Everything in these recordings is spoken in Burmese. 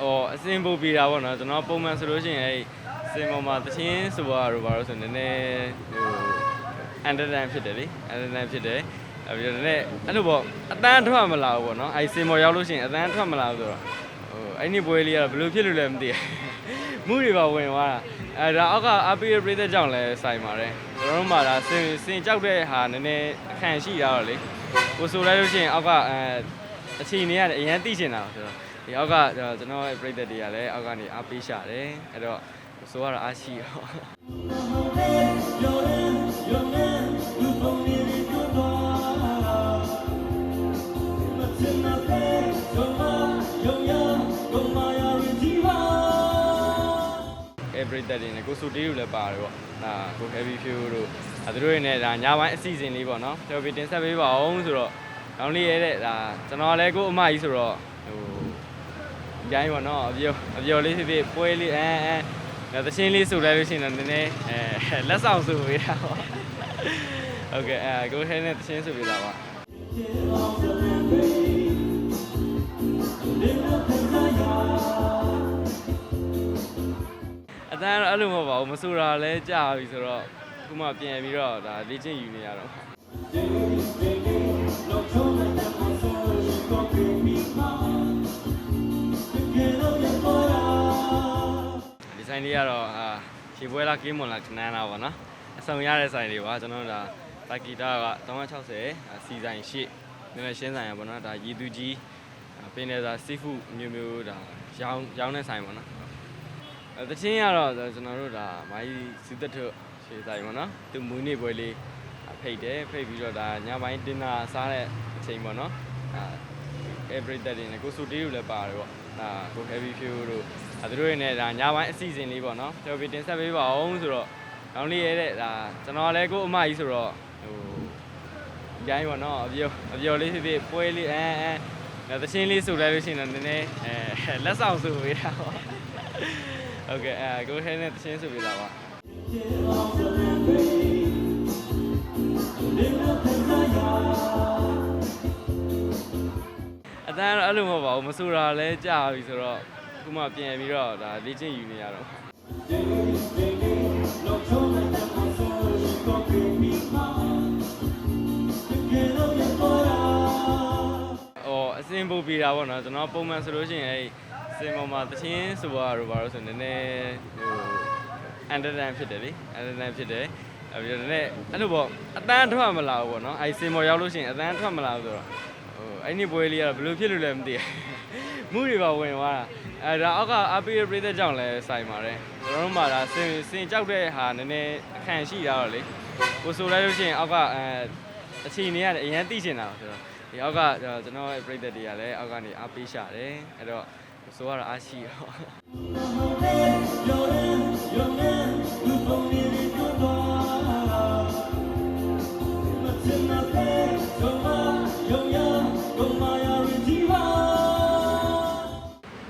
ဟိုအစင်ပို့ပြီးတာပေါ့နော်ကျွန်တော်ပုံမှန်ဆိုလို့ရှိရင်အဲ့စင်ပေါ်မှာတချင်းဆိုရတော့ဘာလို့ဆိုရင်နည်းနည်းဟိုအန်တတန်ဖြစ်တယ်လေအန်တတန်ဖြစ်တယ်အဲ့ပြီးတော့နည်းနည်းအဲ့လိုပေါ့အတန်းထွက်မလာဘူးပေါ့နော်အဲ့စင်ပေါ်ရောက်လို့ရှိရင်အတန်းထွက်မလာဘူးဆိုတော့ဟိုအဲ့ဒီပွဲလေးကတော့ဘယ်လိုဖြစ်လို့လဲမသိဘူးမှုတွေပါဝင်သွားတာ အဲ့ဒါအောက်ကအပီရပရိသတ်ကြောင့်လဲဆိုင်ပါတယ်ကျွန်တော်တို့မှာဒါစင်စင်ကြောက်တဲ့ဟာနည်းနည်းအခန့်ရှိတာတော့လေကိုဆိုလိုက်လို့ရှိရင်အောက်ကအဲအချိန်နေရတယ်အရင်သိချင်တာဆိုတော့ဒီအောက်ကကျွန်တော်ရဲ့ပြိတ္တတွေကလည်းအောက်ကနေအားပေးရှာတယ်အဲ့တော့ဆိုကတော့အားရှိရော ကိုစုတေးတို့လည်းပါတယ်ပေါ့ဒါကို heavy fuel တို့အဲသူတို့တွေနဲ့ဒါညပိုင်းအစီအစဉ်လေးပေါ့နော်ကျော်ပြီးတင်ဆက်ပေးပါအောင်ဆိုတော့ကောင်းလေးရဲ့တဲ့ဒါကျွန်တော်လည်းကိုအမကြီးဆိုတော့ဟိုဒီတိုင်းပေါ့နော်အပြောအပြောလေးဖြစ်ဖြစ်ပွဲလေးအဲအဲသချင်းလေးဆိုလိုက်လို့ရှိရင်တော့နည်းနည်းအဲလက်ဆောင်ဆိုပေးတာပေါ့ဟုတ်ကဲ့အဲကိုဟဲနဲ့သချင်းဆိုပေးတာပါအ တန်းတော့အဲ့လိုမဟုတ်ပါဘူးမဆိုတာလဲကြာပြီဆိုတော့ခုမှပြန်ပြီးတော့ဒါလေ့ကျင့်ယူနေရတော့ဒီဆိုင်လေးကတော့အာခြေပွဲလားကင်းမွန်လားခဏန်းလားပေါ့နော်အဆုံရတဲ့ဆိုင်လေးပါကျွန်တော်တို့ဒါတာကီတာက360စီဆိုင်ရှိနည်းနည်းရှင်းဆိုင်ရပေါ့နော်ဒါရည်သူကြီးပင်နေတာစီဖူမျိုးမျိုးဒါရောင်းရောင်းတဲ့ဆိုင်ပေါ့နော်အဲ တချင်းကတော့ကျွန်တော်တို့ဒါမိုင်းစီသက်ထုတ်ရှေ့ဆိုင်ပေါ့နော်သူမွေးနေ့ပွဲလေးဖိတ်တယ်ဖိတ်ပြီးတော့ဒါညပိုင်းတင်တာစားတဲ့အချိန်ပေါ့နော်အာ every day တွေနဲ့ကိုစုတေးတို့လည်းပါတယ်ပေါ့ဒါကို heavy fuel တို့အဲသူတို့တွေနဲ့ဒါညပိုင်းအစီအစဉ်လေးပေါ့နော်ကျော်ပြီးတင်ဆက်ပေးပါအောင်ဆိုတော့ကောင်းလေးရဲ့တဲ့ဒါကျွန်တော်လည်းကိုအမကြီးဆိုတော့ဟိုဒီတိုင်းပေါ့နော်အပြောအပြောလေးဖြစ်ဖြစ်ပွဲလေးအဲအဲသချင်းလေးဆိုလိုက်လို့ရှိရင်တော့နည်းနည်းအဲလက်ဆောင်ဆိုပေးတာပေါ့ ဟုတ်ကဲ့အဲကိုဟဲနဲ့သချင်းဆိုပေးတာပါအတန်းတော့အဲ့လိုမဟုတ်ပါဘူးမဆိုတာလဲကြာပြီဆိုတော့ခုမှပြန်ပြီးတော့ဒါလေ့ကျင့်ယူနေရတော့အော်အစင်ပို့ပြီးတာပေါ့နော်ကျွန်တော်ပုံမှန်ဆိုလို့ရှိရင်အဲ့ စင်ပေါ်မှာတချင်းဆိုရတော့ဘာလို့ဆိုရင်နည်းနည်းဟိုအန်တတန်ဖြစ်တယ်လေအန်တတန်ဖြစ်တယ်အဲ့ပြီးတော့နည်းနည်းအဲ့လိုပေါ့အတန်းထွက်မလာဘူးပေါ့နော်အဲ့စင်ပေါ်ရောက်လို့ရှိရင်အတန်းထွက်မလာဘူးဆိုတော့ဟိုအဲ့ဒီပွဲလေးကတော့ဘယ်လိုဖြစ်လို့လဲမသိဘူးမှုတွေပါဝင်သွားတာအဲဒါအောက်ကအပီရပရိသတ်ကြောင့်လည်းဆိုင်ပါတယ်ကျွန်တော်တို့မှာဒါစင်စင်ကြောက်တဲ့ဟာနည်းနည်းအခန့်ရှိတာတော့လေကိုဆိုလိုက်လို့ရှိရင်အောက်ကအဲအချိန်နေရတယ်အရင်သိချင်တာဆိုတော့ဒီအောက်ကကျွန်တော်ရဲ့ပရိသတ်တွေကလည်းအောက်ကနေအားပေးရှာတယ်အဲ့တော့ ဆိုကတော့အားရှိရောဘယ်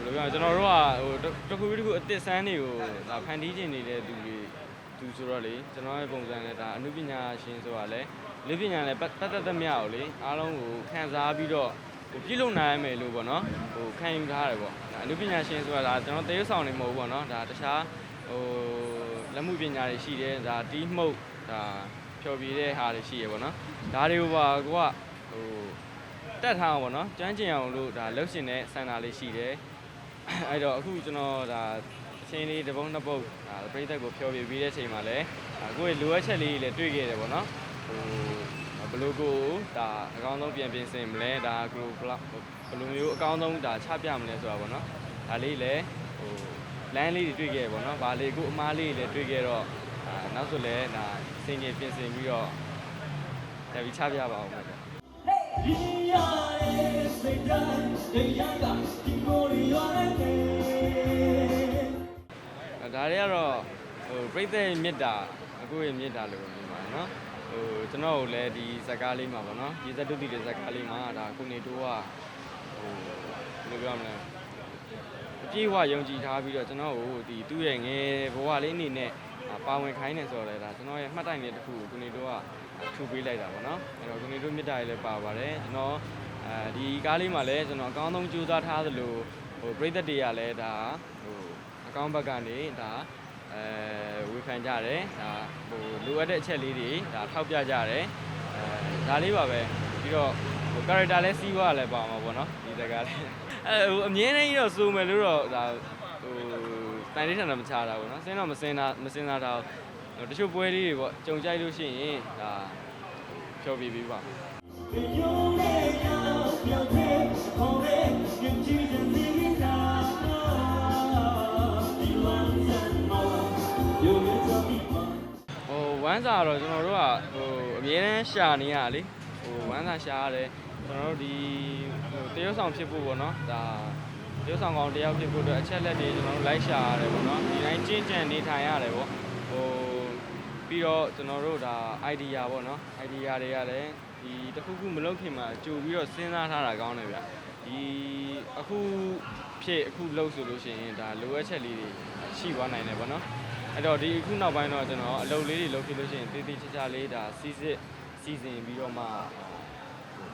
လိုပြောကျွန်တော်တို့ကဟိုတစ်ခုပြီးတစ်ခုအစ်စ်စမ်းတွေကိုဒါဖန်တီးခြင်းနေတဲ့သူတွေသူဆိုတော့လေကျွန်တော်ရဲ့ပုံစံနဲ့ဒါအနုပညာရှင်ဆိုတာလေလေ့ပညာနဲ့ပတ်သက်သက်မြကိုလေအားလုံးကိုခန်းစားပြီးတော့ဟို ပြည့်လုံနိုင်မယ်လို့ပေါ့နော်ဟိုခံယူထားတယ်ပေါ့ဒါအနုပညာရှင်ဆိုတာဒါကျွန်တော်တရုပ်ဆောင်နေမဟုတ်ဘူးပေါ့နော်ဒါတခြားဟိုလက်မှုပညာတွေရှိတယ်ဒါတီးမှုတ်ဒါဖြော်ပြတဲ့ဟာတွေရှိရပေါ့နော်ဒါတွေကိုပါကိုကဟိုတက်ထားအောင်ပေါ့နော်ကြမ်းကျင်အောင်လို့ဒါလှုပ်ရှင်တဲ့စန္ဒာလေးရှိတယ်အဲ့တော့အခုကျွန်တော်ဒါအချင်းလေးတစ်ပုံနှစ်ပုတ်ဒါပြိသက်ကိုဖြောပြပေးတဲ့အချိန်မှာလည်းဒါကိုယ့်ရဲ့လိုအပ်ချက်လေးတွေလည်းတွေ့ခဲ့တယ်ပေါ့နော်ဟို ဘယ်လိုကိုဒါအကောင်းဆုံးပြန်ပြင်ဆင်မလဲဒါကိုဘယ်လောက်ဘယ်လိုမျိုးအကောင်းဆုံးဒါချပြမလဲဆိုတာပေါ့နော်ဒါလေးလည်းဟိုလမ်းလေးတွေတွေ့ခဲ့ပေါ့နော်ဗာလေးကိုအမားလေးတွေလည်းတွေ့ခဲ့တော့ဒါနောက်ဆိုလည်းဒါစင်ကြီးပြင်ဆင်ပြီးတော့ဒါပြီးချပြပါအောင်မယ်အဲဒါတွေကတော့ဟိုပြိသက်ရဲ့မေတ္တာအခုရဲ့မေတ္တာလို့မြင်ပါတယ်နော် ဟိုကျွန်တော်ကိုလည်းဒီဇာတ်ကားလေးမှာပေါ့နော်ဒီဇတ်တုတိတဲ့ဇာတ်ကားလေးမှာဒါခုနေတိုးကဟိုဘယ်လိုပြောမလဲအပြည့်အဝယုံကြည်ထားပြီးတော့ကျွန်တော်ကိုဒီသူ့ရဲ့ငယ်ဘဝလေးအနေနဲ့ဒါပါဝင်ခိုင်းနေဆိုတော့လေဒါကျွန်တော်ရဲ့မှတ်တိုင်လေးတစ်ခုကိုကိုနေတို့ကထူပေးလိုက်တာပေါ့နော်အဲ့တော့ကိုနေတို့မြစ်တာလေးလည်းပါပါတယ်ကျွန်တော်အဲဒီကားလေးမှာလည်းကျွန်တော်အကောင်းဆုံးကြိုးစားထားသလိုဟိုပြိသက်တွေကလည်းဒါဟိုအကောင်းဘက်ကနေဒါ အဲဝေဖန်ကြတယ်ဒါဟိုလိုအပ်တဲ့အချက်လေးတွေဒါထောက်ပြကြတယ်အဲဒါလေးပါပဲပြီးတော့ဟို character လည်းစီးပွားလည်းပါမှာပေါ့နော်ဒီတကားလေးအဲဟိုအမြဲတမ်းကြီးတော့စိုးမယ်လို့တော့ဒါဟိုတန်လေးထန်တော့မချတာပေါ့နော်စင်းတော့မစင်းတာမစင်းတာတော့ဟိုတချို့ပွဲလေးတွေပေါ့ကြုံကြိုက်လို့ရှိရင်ဒါဖြောပြပြီးပါမယ်ဟိုဝ မ်းစာတော့ကျွန်တော်တို့ကဟိုအမြဲတမ်းရှာနေရတာလေဟိုဝမ်းစာရှာရတယ်ကျွန်တော်တို့ဒီဟိုတရုတ်ဆောင်ဖြစ်ဖို့ပေါ့နော်ဒါတရုတ်ဆောင်ကောင်တယောက်ဖြစ်ဖို့အတွက်အချက်လက်တွေကျွန်တော်တို့လိုက်ရှာရတယ်ပေါ့နော်ဒီတိုင်းကျင့်ကြံနေထိုင်ရတယ်ပေါ့ဟိုပြီးတော့ကျွန်တော်တို့ဒါ idea ပေါ့နော် idea တွေကလည်းဒီတစ်ခုခုမလုပ်ခင်မှာကြိုပြီးတော့စဉ်းစားထားတာကောင်းတယ်ဗျဒီအခုဖြစ်အခုလုပ်ဆိုလို့ရှိရင်ဒါလိုအပ်ချက်လေးတွေရှိသွားနိုင်တယ်ပေါ့နော် အဲ့တော့ဒီအခုနောက်ပိုင်းတော့ကျွန်တော်အလုပ်လေးတွေလုပ်ဖြစ်လို့ရှိရင်တေးသေးချာချာလေးဒါစီစစ်စီစဉ်ပြီးတော့မှ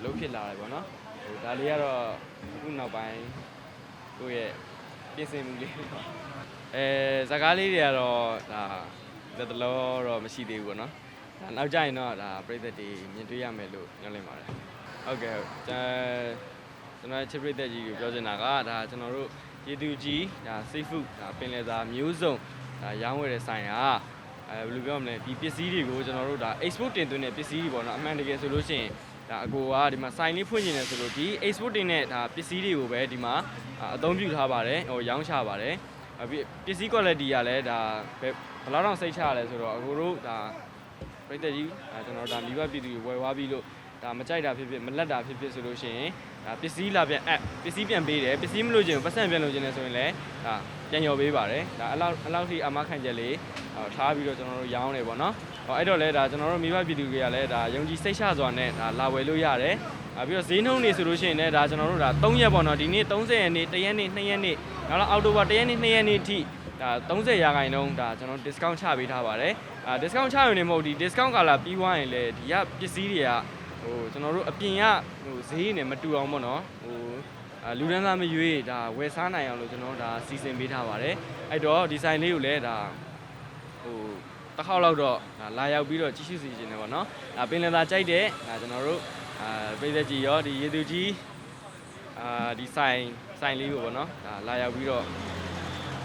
လုပ်ဖြစ်လာတယ်ပေါ့နော်ဟိုဒါလေးကတော့အခုနောက်ပိုင်းကိုယ့်ရဲ့ပြင်ဆင်မှုလေးပေါ့အဲဇာကားလေးတွေကတော့ဒါလက်တလောတော့မရှိသေးဘူးပေါ့နော်ဒါနောက်ကြရင်တော့ဒါပြည်သက်တွေမြင်တွေ့ရမယ်လို့ညွှန်လင့်ပါတယ်ဟုတ်ကဲ့ဟုတ်ကျွန်ကျွန်တော်ချစ်ပြည်သက်ကြီးကိုပြောချင်တာကဒါကျွန်တော်တို့ရေတူကြီးဒါ seafood ဒါပင်လယ်စာမျိုးစုံ ဒါရောင်းဝယ်တဲ့ဆိုင်ကအဲဘယ်လိုပြောမလဲဒီပစ္စည်းတွေကိုကျွန်တော်တို့ဒါ export တင်သွင်းတဲ့ပစ္စည်းတွေပေါ့နော်အမှန်တကယ်ဆိုလို့ရှိရင်ဒါအကိုကဒီမှာဆိုင်လေးဖွင့်နေတယ်ဆိုလို့ဒီ export တင်တဲ့ဒါပစ္စည်းတွေကိုပဲဒီမှာအသုံးပြုထားပါတယ်ဟိုရောင်းချပါတယ်အပြီးပစ္စည်း quality ကလည်းဒါဘယ်ဘယ်လောက်တောင်စိတ်ချရလဲဆိုတော့အကိုတို့ဒါပြည့်တဲ့ကြီးဒါကျွန်တော်ဒါမိဘပြည်သူတွေဝယ်သွားပြီးလို့ဒါမကြိုက်တာဖြစ်ဖြစ်မလက်တာဖြစ်ဖြစ်ဆိုလို့ရှိရင်ဒါပစ္စည်းလာပြန်အပ်ပစ္စည်းပြန်ပေးတယ်ပစ္စည်းမလို့ခြင်းပတ်စံပြန်လို့ခြင်းလဲဆိုရင်လည်းဒါ ပြန်ရော်ပေးပါတယ်ဒါအလောက်အလောက်ထိအမခံချက်လေးဟောထားပြီးတော့ကျွန်တော်တို့ရောင်းနေပေါ့နော်ဟောအဲ့တော့လဲဒါကျွန်တော်တို့မိဘပြည်သူတွေကလည်းဒါယုံကြည်စိတ်ချစွာနဲ့ဒါလာဝယ်လို့ရတယ်အာပြီးတော့ဈေးနှုန်းနေဆိုလို့ရှိရင်လည်းဒါကျွန်တော်တို့ဒါ3ရက်ပေါ့နော်ဒီနေ့30ရက်နေ့1ရက်နေ့2ရက်နေ့နောက်တော့အောက်တိုဘာ1ရက်နေ့2ရက်နေ့ထိဒါ30ရာခိုင်နှုန်းဒါကျွန်တော် discount ချပေးထားပါတယ်အာ discount ချရုံနဲ့မဟုတ်ဒီ discount ကာလာပြီးသွားရင်လည်းဒီကပစ္စည်းတွေကဟိုကျွန်တော်တို့အပြင်ကဟိုဈေးနဲ့မတူအောင်ပေါ့နော်ဟိုအာ လူဒန်းသားမရွေးဒါဝယ်စားနိုင်အောင်လို့ကျွန်တော်တို့ဒါစီစဉ်ပေးထားပါတယ်အဲ့တော့ဒီဆိုင်လေးကိုလည်းဒါဟိုတစ်ခေါက်လောက်တော့ဒါလာရောက်ပြီးတော့ကြည့်ရှုစီခြင်းတယ်ပေါ့နော်ဒါပင်လယ်သာကြိုက်တဲ့ဒါကျွန်တော်တို့အာပြည်သက်ကြီးရောဒီရေသူကြီးအာဒီဆိုင်ဆိုင်လေးကိုပေါ့နော်ဒါလာရောက်ပြီးတော့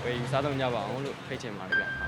ဝယ်ယူစားသုံးကြပါအောင်လို့ဖိတ်ချင်ပါတယ်ဗျ